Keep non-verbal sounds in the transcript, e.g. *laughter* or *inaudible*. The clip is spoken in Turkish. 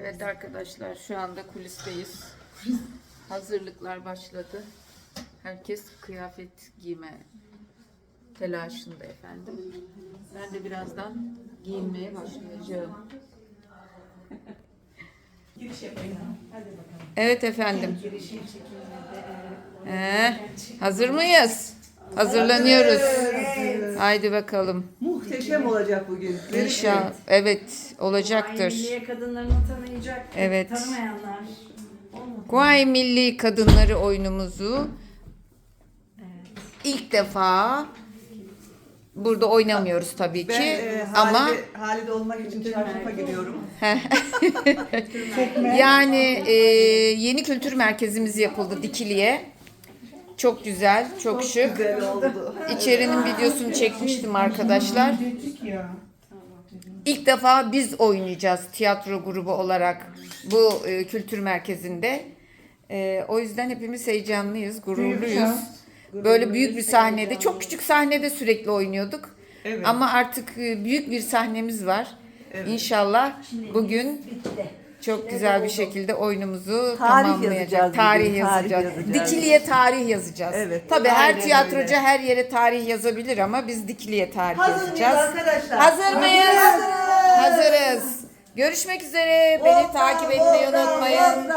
Evet arkadaşlar şu anda kulisteyiz. Hazırlıklar başladı. Herkes kıyafet giyme telaşında efendim. Ben de birazdan giyinmeye başlayacağım. Giriş yapayım. Hadi bakalım. Evet efendim. Ee, hazır mıyız? Hazırlanıyoruz. Haydi bakalım. Muhteşem olacak bugün. İnşallah. Evet olacaktır. Milliye kadınlarını tanıyacak. Evet. Tanımayanlar. Guay Milli Kadınları oyunumuzu Evet. ilk defa burada oynamıyoruz tabii Ben ki e, ama halide, halide olmak için çarşafa gidiyorum. *laughs* yani e, yeni kültür merkezimiz yapıldı Dikili'ye. Çok güzel, çok şık. Güzel oldu. İçerinin videosunu çekmiştim arkadaşlar. İlk defa biz oynayacağız tiyatro grubu olarak bu e, kültür merkezinde. E, o yüzden hepimiz heyecanlıyız, gururluyuz. Böyle büyük bir sahnede, çok küçük sahnede sürekli oynuyorduk. Evet. Ama artık e, büyük bir sahnemiz var. İnşallah bugün çok güzel bir şekilde oyunumuzu Tarih tamamlayacak. yazacağız Tarih bugün, tarih yazacağız. yazacağız. Dikili'ye tarih yazacağız. Evet, Tabii her tiyatrocu öyle. her yere tarih yazabilir ama biz Dikili'ye tarih Hazır mıyız yazacağız. arkadaşlar? Hazır mıyız? Hazırız. Hazırız. Görüşmek üzere. Beni takip etmeyi unutmayın.